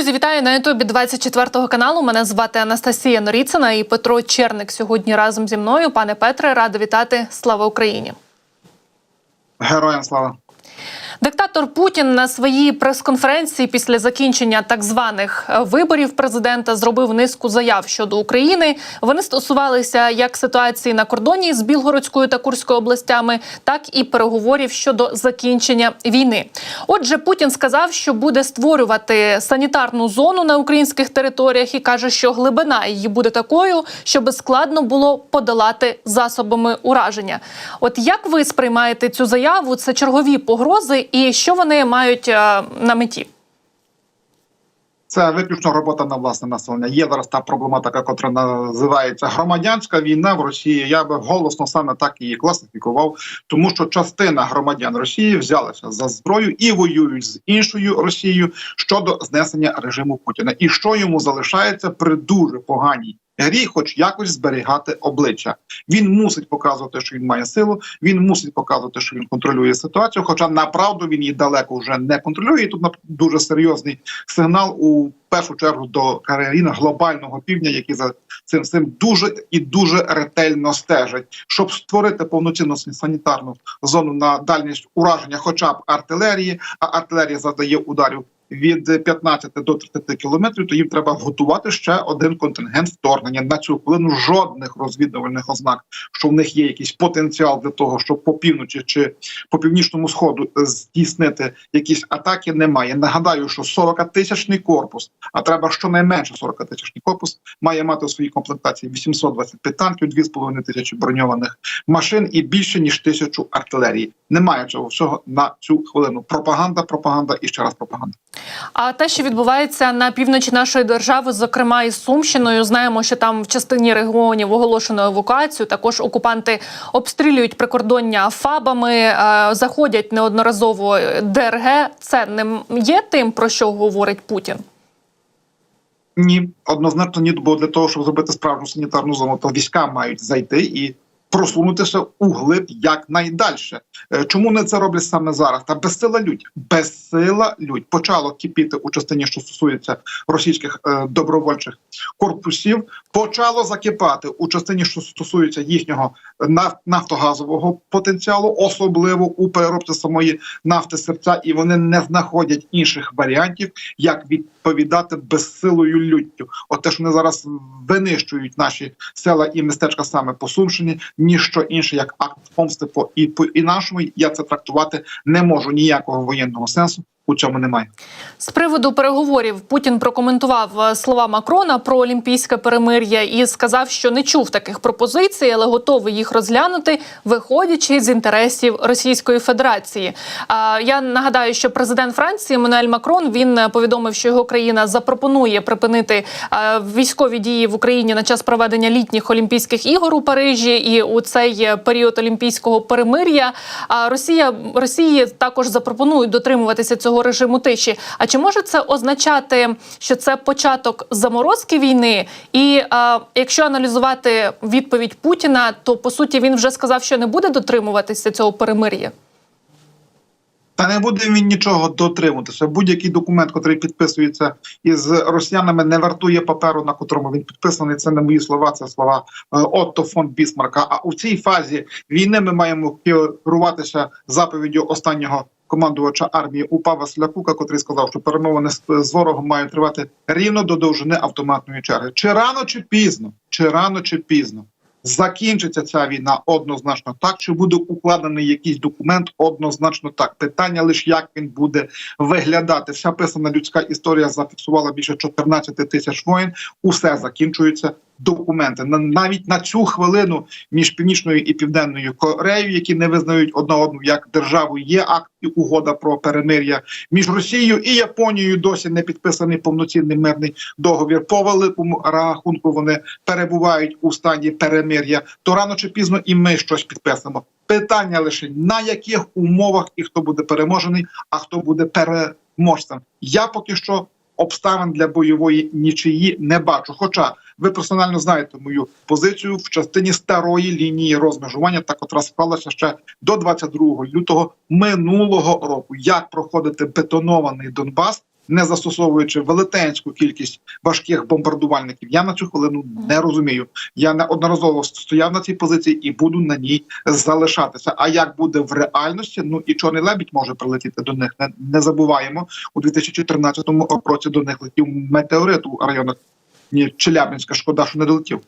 Друзі, вітаю на Ютубі 24 каналу. Мене звати Анастасія Норіцина і Петро Черник сьогодні разом зі мною. Пане Петре, рада вітати. Слава Україні! Героям слава. Диктатор Путін на своїй прес-конференції після закінчення так званих е, виборів президента зробив низку заяв щодо України. Вони стосувалися як ситуації на кордоні з Білгородською та Курською областями, так і переговорів щодо закінчення війни. Отже, Путін сказав, що буде створювати санітарну зону на українських територіях і каже, що глибина її буде такою, щоб складно було подолати засобами ураження. От як ви сприймаєте цю заяву? Це чергові погрози, і що вони мають е, на меті? Це виключно робота на власне населення. Є зараз та проблематика, котра називається громадянська війна в Росії. Я би голосно саме так її класифікував, тому що частина громадян Росії взялася за зброю і воюють з іншою Росією щодо знесення режиму Путіна. І що йому залишається при дуже поганій грі, хоч якось зберігати обличчя. Він мусить показувати, що він має силу. Він мусить показувати, що він контролює ситуацію. Хоча направду він її далеко вже не контролює. І Тут дуже серйозний сигнал у першу чергу до країн глобального півдня, які за цим цим дуже і дуже ретельно стежать, щоб створити повноцінну санітарну зону на дальність ураження, хоча б артилерії. А артилерія завдає ударів від 15 до 30 кілометрів, то їм треба готувати ще один контингент вторгнення на цю хвилину. Жодних розвідувальних ознак, що в них є якийсь потенціал для того, щоб по півночі чи по північному сходу здійснити якісь атаки. Немає. Нагадаю, що 40 тисячний корпус, а треба щонайменше 40 тисячний корпус, має мати у своїй комплектації 825 танків, 2,5 тисячі броньованих машин і більше ніж тисячу артилерії. Немає цього всього на цю хвилину. Пропаганда, пропаганда і ще раз пропаганда. А те, що відбувається на півночі нашої держави, зокрема із Сумщиною, знаємо, що там в частині регіонів оголошено евакуацію. Також окупанти обстрілюють прикордоння фабами, е, заходять неодноразово ДРГ. Це не є тим, про що говорить Путін. Ні, однозначно ні, бо для того, щоб зробити справжню санітарну зону, то війська мають зайти і просунутися у глиб якнайдальше. Е, Чому не це роблять саме зараз? Та безсила лють. Безсила лють. Почало кипіти у частині, що стосується російських е, добровольчих корпусів. Почало закипати у частині, що стосується їхнього наф- нафтогазового потенціалу, особливо у переробці самої нафти серця, і вони не знаходять інших варіантів, як відповідати безсилою люттю. От те, що вони зараз винищують наші села і містечка саме по Сумщині, ніщо інше як акт помсти по і по і нашому. Я це трактувати не можу. Ніякого воєнного сенсу у цьому немає. З приводу переговорів Путін прокоментував е, слова Макрона про олімпійське перемир'я і сказав, що не чув таких пропозицій, але готовий їх розглянути, виходячи з інтересів Російської Федерації. А я нагадаю, що президент Франції Еммануель Макрон він е, повідомив, що його країна запропонує припинити е, військові дії в Україні на час проведення літніх Олімпійських ігор у Парижі і у цей е, період олімпійського перемир'я. А Росія Росії також запропонують дотримуватися цього режиму тиші. А чи може це означати, що це початок заморозки війни? І а, якщо аналізувати відповідь Путіна, то по суті він вже сказав, що не буде дотримуватися цього перемир'я. Та не буде він нічого дотримуватися. Будь-який документ, який підписується із росіянами, не вартує паперу, на котрому він підписаний. Це не мої слова, це слова е, Отто фон Бісмарка. А у цій фазі війни ми маємо керуватися заповіддю останнього командувача армії УПА Василя Кука, котрий сказав, що перемовини з, ворогом мають тривати рівно до довжини автоматної черги. Чи рано, чи пізно, чи рано, чи пізно. Закінчиться ця війна однозначно так, чи буде укладений якийсь документ однозначно так. Питання лише як він буде виглядати. Вся писана людська історія зафіксувала більше 14 тисяч воїн. Усе закінчується. Документи на навіть на цю хвилину між північною і південною Кореєю, які не визнають одна одну як державу, є акт і угода про перемир'я між Росією і Японією. Досі не підписаний повноцінний мирний договір. По великому рахунку вони перебувають у стані перемир'я. То рано чи пізно і ми щось підписимо. Питання лише на яких умовах і хто буде переможений, а хто буде переможцем. Я поки що обставин для бойової нічиї не бачу. Хоча ви персонально знаєте мою позицію в частині старої лінії розмежування, та котра склалася ще до 22 лютого минулого року. Як проходити бетонований Донбас не застосовуючи велетенську кількість важких бомбардувальників. Я на цю хвилину не розумію. Я неодноразово стояв на цій позиції і буду на ній залишатися. А як буде в реальності? Ну і чорний лебідь може прилетіти до них. Не, не забуваємо у 2014 році до них летів метеорит у районах ні, Челябинська. Шкода, що не долетів.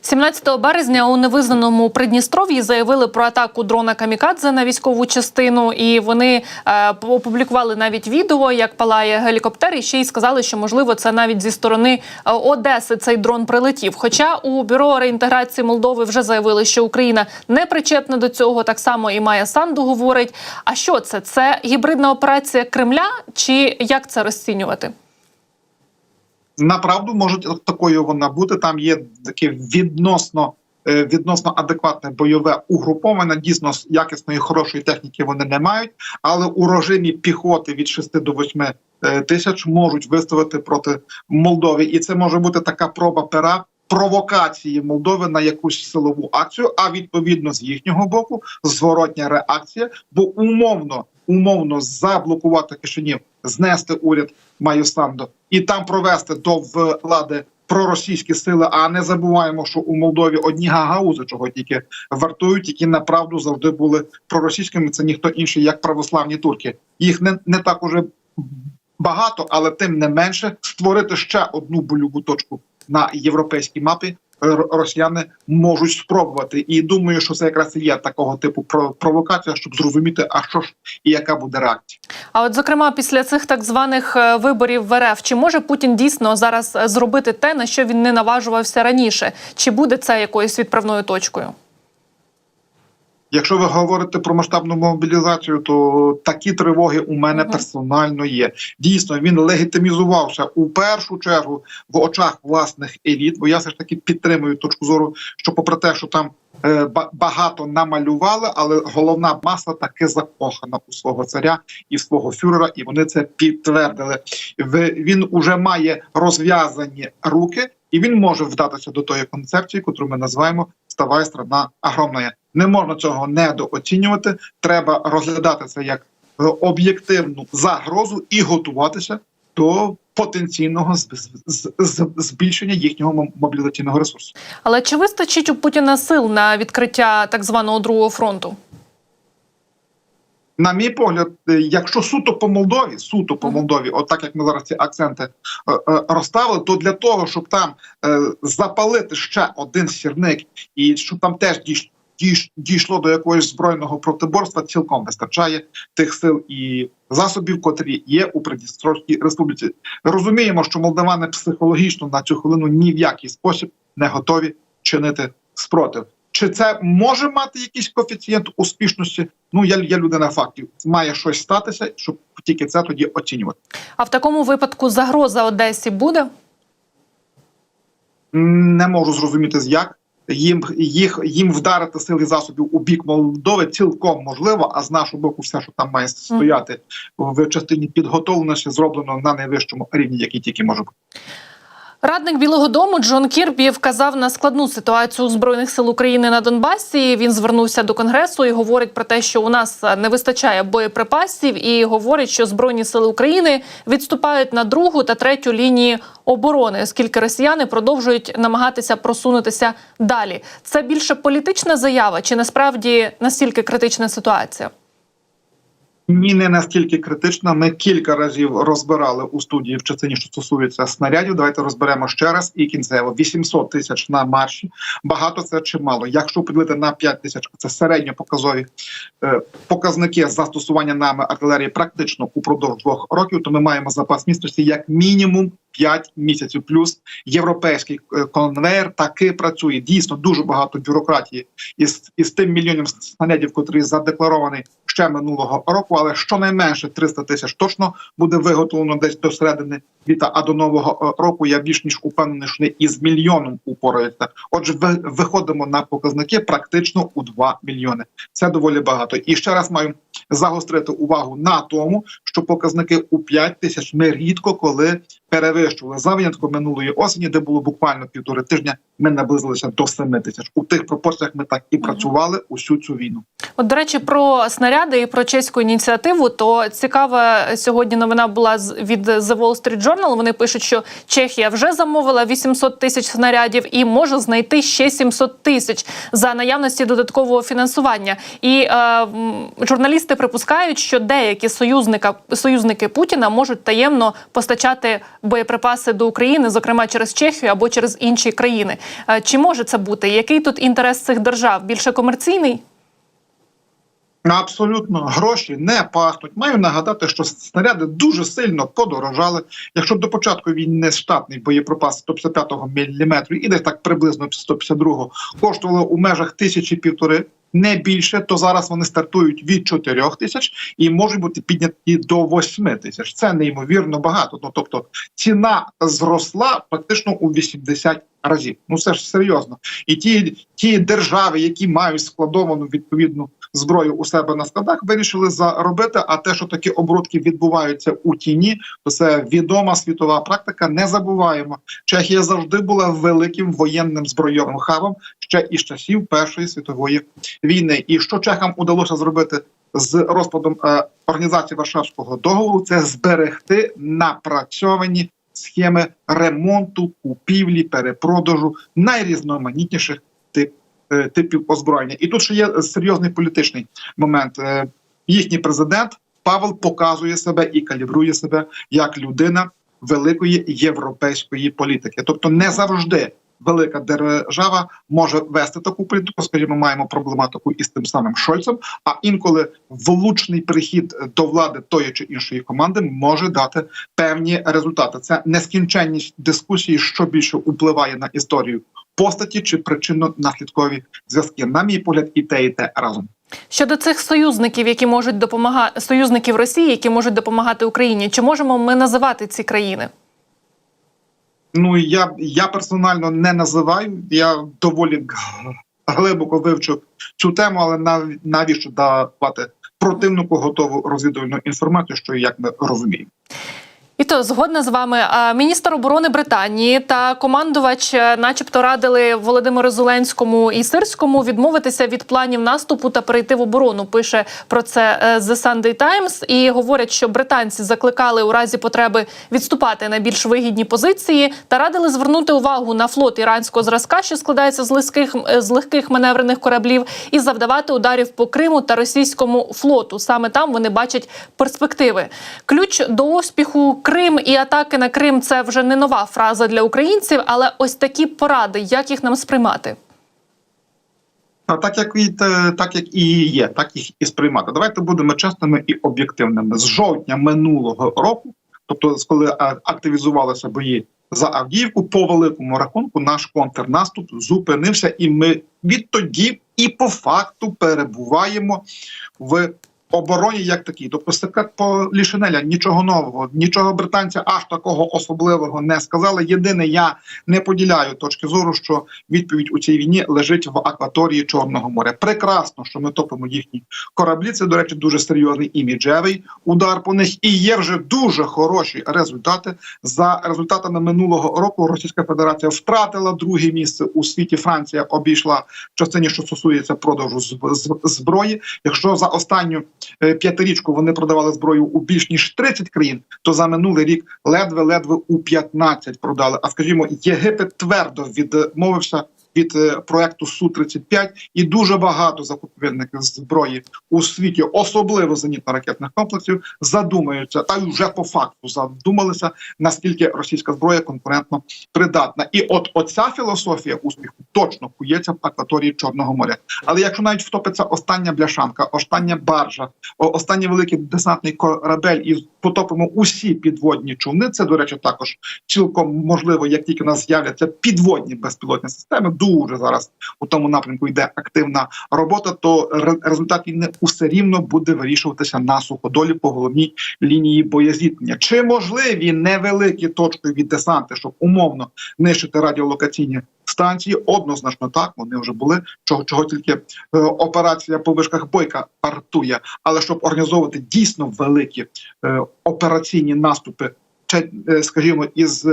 17 березня у невизнаному Придністров'ї заявили про атаку дрона Камікадзе на військову частину, і вони е, опублікували навіть відео, як палає гелікоптер, і ще й сказали, що можливо це навіть зі сторони е, Одеси цей дрон прилетів. Хоча у бюро реінтеграції Молдови вже заявили, що Україна не причетна до цього, так само і Майя Санду говорить. А що це? Це гібридна операція Кремля, чи як це розцінювати? Направду може такою вона бути. Там є таке відносно. е, Відносно адекватне бойове угруповане, дійсно якісної хорошої техніки вони не мають, але у режимі піхоти від 6 до 8 е, тисяч можуть виставити проти Молдови, і це може бути така проба пера провокації Молдови на якусь силову акцію. А відповідно з їхнього боку зворотня реакція, бо умовно, умовно заблокувати Кишинів, знести уряд Майосандо і там провести до влади проросійські сили. А не забуваємо, що у Молдові одні гагаузи, чого тільки вартують, які направду завжди були проросійськими. Це ніхто інший, як православні турки. Їх не, не так уже багато, але тим не менше створити ще одну больову точку на європейській мапі. Р- Росіяни можуть спробувати, і думаю, що це якраз є такого типу про- провокація, щоб зрозуміти, а що ж і яка буде реакція. А от зокрема, після цих так званих е, виборів в РФ, чи може Путін дійсно зараз е, зробити те, на що він не наважувався раніше? Чи буде це якоюсь відправною точкою? Якщо ви говорите про масштабну мобілізацію, то такі тривоги у мене персонально є. Дійсно, він легітимізувався у першу чергу в очах власних еліт. Бо я все ж таки підтримую точку зору, що, попри те, що там е, багато намалювали, але головна маса таки закохана у свого царя і свого фюрера, і вони це підтвердили. Він уже має розв'язані руки, і він може вдатися до тої концепції, яку ми називаємо «Ставай, страна огромна». Не можна цього недооцінювати. Треба розглядати це як е, об'єктивну загрозу і готуватися до потенційного збільшення їхнього мобілізаційного ресурсу. Але чи вистачить у Путіна сил на відкриття так званого другого фронту? На мій погляд, е, якщо суто по Молдові, суто по. Молдові, от так як ми зараз ці акценти е, е, розставили, то для того, щоб там запалити ще один сірник, і щоб там теж дійш, дійш, дійшло до якогось збройного протиборства, цілком вистачає тих сил і засобів, котрі є у Придністровській республіці. Розуміємо, що молдавани психологічно на цю хвилину ні в який спосіб не готові чинити спротив. Чи це може мати якийсь коефіцієнт успішності? Ну я, я людина фактів. Має щось статися, щоб тільки це тоді оцінювати. А в такому випадку загроза Одесі буде? Не можу зрозуміти з як. Їм їх їм вдарити сили засобів у бік Молдови цілком можливо. А з нашого боку, все, що там має стояти в частині підготовленості, зроблено на найвищому рівні, який тільки може бути. Радник Білого Дому Джон Кірбі вказав на складну ситуацію збройних сил України на Донбасі. Він звернувся до конгресу і говорить про те, що у нас не вистачає боєприпасів, і говорить, що збройні сили України відступають на другу та третю лінії оборони, оскільки росіяни продовжують намагатися просунутися далі. Це більше політична заява, чи насправді настільки критична ситуація? Ні, не настільки критична. Ми кілька разів розбирали у студії в частині, що стосується снарядів. Давайте розберемо ще раз і кінцево 800 тисяч на марші. Багато це чи мало. Якщо поділити на 5 тисяч, це середньопоказові е, показники застосування нами артилерії практично упродовж двох років. То ми маємо запас міцності як мінімум 5 місяців. Плюс європейський е, конвейер таки працює. Дійсно дуже багато бюрократії із, із тим мільйонів снарядів, котрий задекларований ще минулого року, але щонайменше 300 тисяч точно буде виготовлено десь до середини літа. А до нового е, року я більш ніж упевнений, що вони із мільйоном упораються. Отже, ви- виходимо на показники практично у 2 мільйони. Це доволі багато. І ще раз маю загострити увагу на тому, що показники у 5 тисяч ми рідко коли перевищували за винятком минулої осені, де було буквально півтори тижня. Ми наблизилися до 7 тисяч. У тих пропорціях ми так і працювали усю цю війну. От, до речі, про снаряди і про чеську ініціативу. То цікава сьогодні новина була від The Wall Street Journal. Вони пишуть, що Чехія вже замовила 800 тисяч снарядів і може знайти ще 700 тисяч за наявності додаткового фінансування. І е, журналісти припускають, що деякі союзника союзники Путіна можуть таємно постачати боєприпаси до України, зокрема через Чехію або через інші країни. Е, Чи може це бути? Який тут інтерес цих держав? Більше комерційний? Абсолютно гроші не пахнуть. Маю нагадати, що снаряди дуже сильно подорожали. Якщо до початку війни штатний боєприпас 155 мм і десь так приблизно 152 коштували у межах тисячі півтори. Не більше, то зараз вони стартують від 4 тисяч і можуть бути підняті до 8 тисяч. Це неймовірно багато. Ну тобто ціна зросла практично у 80 разів. Ну це ж серйозно. І ті, ті держави, які мають складовану відповідну зброю у себе на складах, вирішили заробити. А те, що такі оборудки відбуваються у тіні, то це відома світова практика. Не забуваємо, Чехія завжди була великим воєнним збройовим хабом ще із часів Першої світової війни. І що чехам удалося зробити з розпадом е, організації Варшавського договору, це зберегти напрацьовані схеми ремонту, купівлі, перепродажу найрізноманітніших типів озброєння. І тут ще є серйозний політичний момент. Е, Їхній президент Павел показує себе і калібрує себе як людина великої європейської політики, тобто не завжди. Велика держава може вести таку політику. Скажімо, маємо проблематику із тим самим Шольцем. А інколи влучний прихід до влади тої чи іншої команди може дати певні результати. Це нескінченність дискусії, що більше впливає на історію постаті чи причинно-наслідкові зв'язки. На мій погляд, і те, і те разом. Щодо цих союзників, які можуть допомагати союзників Росії, які можуть допомагати Україні, чи можемо ми називати ці країни? Ну я я персонально не називаю. Я доволі глибоко вивчив цю тему, але нав, навіщо давати противнику готову розвідувальну інформацію, що як ми розуміємо. І то згодна з вами. Міністр оборони Британії та командувач, е, начебто, радили Володимиру Зеленському і Сирському відмовитися від планів наступу та перейти в оборону. Пише про це е, The Sunday Times. і говорять, що британці закликали у разі потреби відступати на більш вигідні позиції та радили звернути увагу на флот іранського зразка, що складається з легких з легких маневрених кораблів, і завдавати ударів по Криму та російському флоту. Саме там вони бачать перспективи. Ключ до успіху Крим і атаки на Крим це вже не нова фраза для українців, але ось такі поради, як їх нам сприймати. А так як і так як і є, так їх і сприймати. Давайте будемо чесними і об'єктивними. З жовтня минулого року, тобто коли активізувалися бої за Авдіївку, по великому рахунку наш контрнаступ зупинився, і ми відтоді і по факту перебуваємо в. Обороні як такій, тобто секрет по Лішинеля, нічого нового, нічого британця аж такого особливого не сказали. Єдине, я не поділяю точки зору, що відповідь у цій війні лежить в акваторії Чорного моря. Прекрасно, що ми топимо їхні кораблі. Це, до речі, дуже серйозний іміджевий удар по них. І є вже дуже хороші результати. За результатами минулого року Російська Федерація втратила друге місце у світі. Франція обійшла в частині, що стосується продажу зброї. Якщо за останню п'ятирічку вони продавали зброю у більш ніж 30 країн, то за минулий рік ледве-ледве у 15 продали. А скажімо, Єгипет твердо відмовився від е, проекту су 35 і дуже багато закупівельників зброї у світі, особливо зенітно-ракетних комплексів, задумаються та й вже по факту задумалися, наскільки російська зброя конкурентно придатна. І от оця філософія успіху точно кується в акваторії Чорного моря. Але якщо навіть втопиться остання бляшанка, остання баржа, останній великий десантний корабель, і потопимо усі підводні човни, це до речі, також цілком можливо, як тільки у нас з'являться підводні безпілотні системи. Дуже зараз у тому напрямку йде активна робота. То ре- результат війни усе рівно буде вирішуватися на суходолі по головній лінії боєзіткнення. Чи можливі невеликі точкові десанти, щоб умовно нищити радіолокаційні станції? Однозначно так вони вже були. Чого чого тільки е, операція по вишках бойка вартує, але щоб організовувати дійсно великі е, операційні наступи е, скажімо, із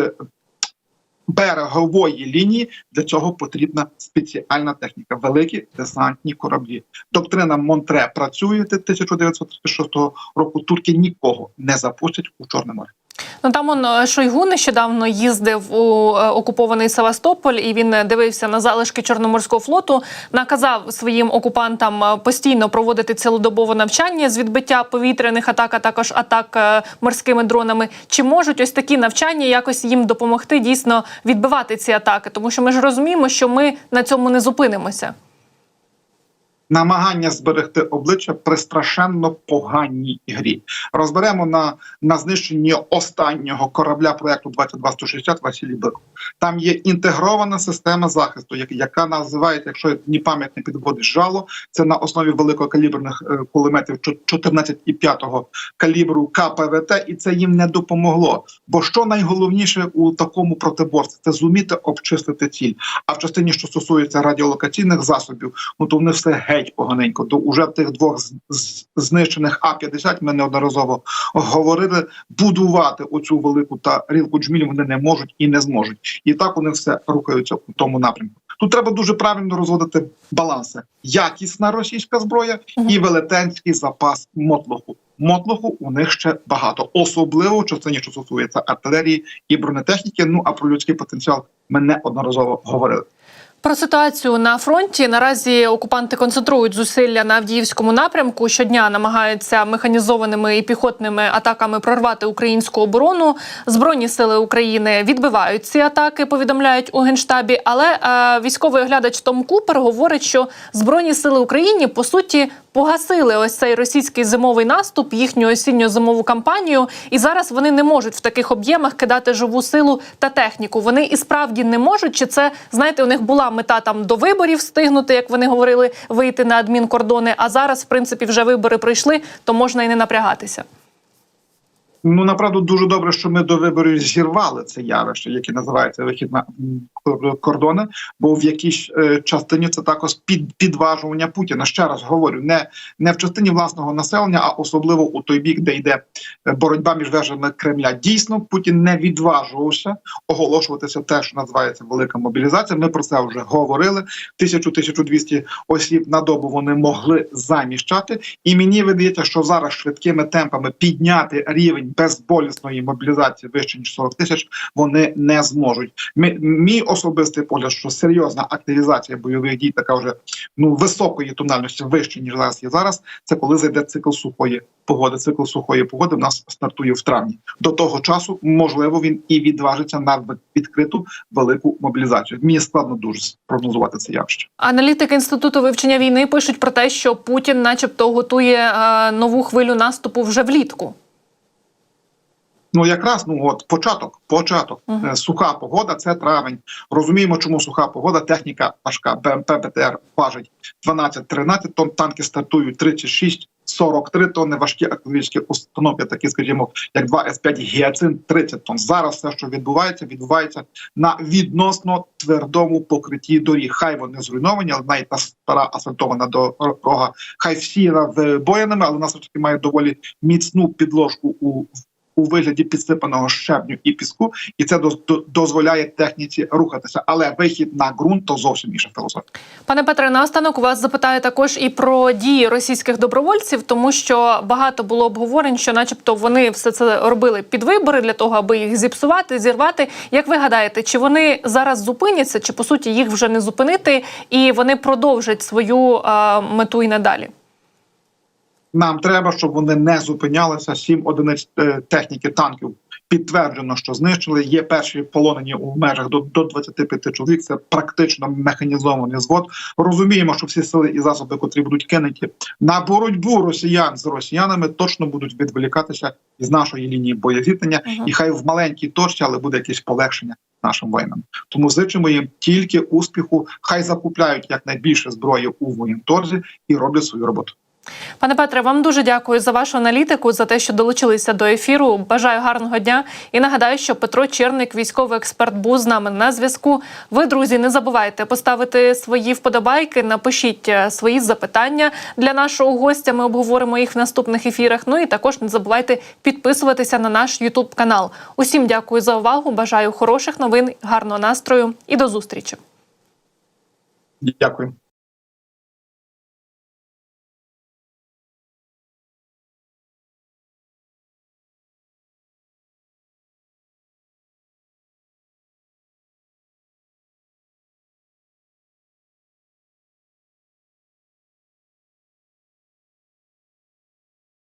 берегової лінії. Для цього потрібна спеціальна техніка, великі десантні кораблі. Доктрина Монтре працює 1936 року. Турки нікого не запустять у Чорне море. Ну там он е, Шойгу нещодавно їздив у е, окупований Севастополь, і він е, дивився на залишки Чорноморського флоту. Наказав своїм окупантам постійно проводити цілодобове навчання з відбиття повітряних атак, а також атак морськими дронами. Чи можуть ось такі навчання якось їм допомогти дійсно відбивати ці атаки? Тому що ми ж розуміємо, що ми на цьому не зупинимося. Намагання зберегти обличчя при страшенно поганій грі. Розберемо на, на знищенні останнього корабля проекту 22160 Василій Биков. Там є інтегрована система захисту, яка називається, якщо ні пам'ять не підводить жало, це на основі великокаліберних е, кулеметів чо- 14,5 калібру КПВТ, і це їм не допомогло. Бо що найголовніше у такому протиборстві це зуміти обчистити ціль. А в частині, що стосується радіолокаційних засобів, ну то вони все геть поганенько. То уже тих двох знищених А 50 ми неодноразово говорили. Будувати оцю велику та рілку джміль вони не можуть і не зможуть. І так вони все рухаються у тому напрямку. Тут треба дуже правильно розводити баланси: якісна російська зброя і велетенський запас мотлоху. Мотлоху у них ще багато, особливо в частині, що стосується артилерії і бронетехніки. Ну а про людський потенціал ми неодноразово говорили. Про ситуацію на фронті наразі окупанти концентрують зусилля на Авдіївському напрямку. Щодня намагаються механізованими і піхотними атаками прорвати українську оборону. Збройні сили України відбивають ці атаки. Повідомляють у генштабі. Але е, військовий оглядач Том Купер говорить, що збройні сили України по суті погасили ось цей російський зимовий наступ, їхню осінньо-зимову кампанію, і зараз вони не можуть в таких об'ємах кидати живу силу та техніку. Вони і справді не можуть. Чи це знаєте, у них була мета там до виборів встигнути, як вони говорили, вийти на адмінкордони? А зараз, в принципі, вже вибори пройшли, то можна і не напрягатися. Ну направду дуже добре, що ми до виборів зірвали це явище, яке називається вихід на кордони. Бо в якійсь е, частині це також під підважування Путіна. Ще раз говорю, не, не в частині власного населення, а особливо у той бік, де йде е, боротьба між вежами Кремля. Дійсно, Путін не відважувався оголошуватися те, що називається велика мобілізація. Ми про це вже говорили. 1000-1200 осіб на добу вони могли заміщати. І мені видається, що зараз швидкими темпами підняти рівень безболісної мобілізації вище ніж 40 тисяч вони не зможуть. Ми, мій особистий погляд, що серйозна активізація бойових дій, така вже ну високої тональності, вище ніж зараз є зараз. Це коли зайде цикл сухої погоди. Цикл сухої погоди в нас стартує в травні. До того часу можливо він і відважиться на відкриту велику мобілізацію. Мені складно дуже прогнозувати це явище. Аналітики інституту вивчення війни пишуть про те, що Путін, начебто, готує е, нову хвилю наступу вже влітку. Ну якраз ну от початок, початок Мгм. Е, суха погода. Це травень. Розуміємо, чому суха погода. Техніка важка. БМП БТР важить 12-13 тонн. Танки стартують 36 43 тонни. Важкі артилерійські установки, такі, скажімо, як 2 С5 гіацин 30 тонн. Зараз все, що відбувається, відбувається на відносно твердому покритті доріг. Хай вони зруйновані, але навіть та стара асфальтована дорога, хай всі бояними, але все таки має доволі міцну підложку у у вигляді підсипаного щебню і піску, і це дозволяє техніці рухатися. Але вихід на ґрунт то зовсім інша філософія. Пане Петре, наостанок вас запитаю також і про дії російських добровольців, тому що багато було обговорень, що, начебто, вони все це робили під вибори для того, аби їх зіпсувати, зірвати. Як ви гадаєте, чи вони зараз зупиняться, чи по суті їх вже не зупинити, і вони продовжать свою е, мету і надалі? Нам треба, щоб вони не зупинялися. Сім одиниць е, техніки танків підтверджено, що знищили. Є перші полонені у межах до, до 25 чоловік. Це практично механізований звод. Розуміємо, що всі сили і засоби, котрі будуть кинуті на боротьбу росіян з росіянами, точно будуть відволікатися із нашої лінії боєзіткнення. Мгм. І хай в маленькій точці, але буде якесь полегшення нашим воїнам. Тому зичимо їм тільки успіху. Хай закупляють якнайбільше зброї у воєнторзі і роблять свою роботу. Пане Петре, вам дуже дякую за вашу аналітику, за те, що долучилися до ефіру. Бажаю гарного дня і нагадаю, що Петро Черник, військовий експерт, був з нами на зв'язку. Ви, друзі, не забувайте поставити свої вподобайки, напишіть е, свої запитання для нашого гостя. Ми обговоримо їх в наступних ефірах. Ну і також не забувайте підписуватися на наш Ютуб канал. Усім дякую за увагу. Бажаю хороших новин, гарного настрою і до зустрічі. Дякую.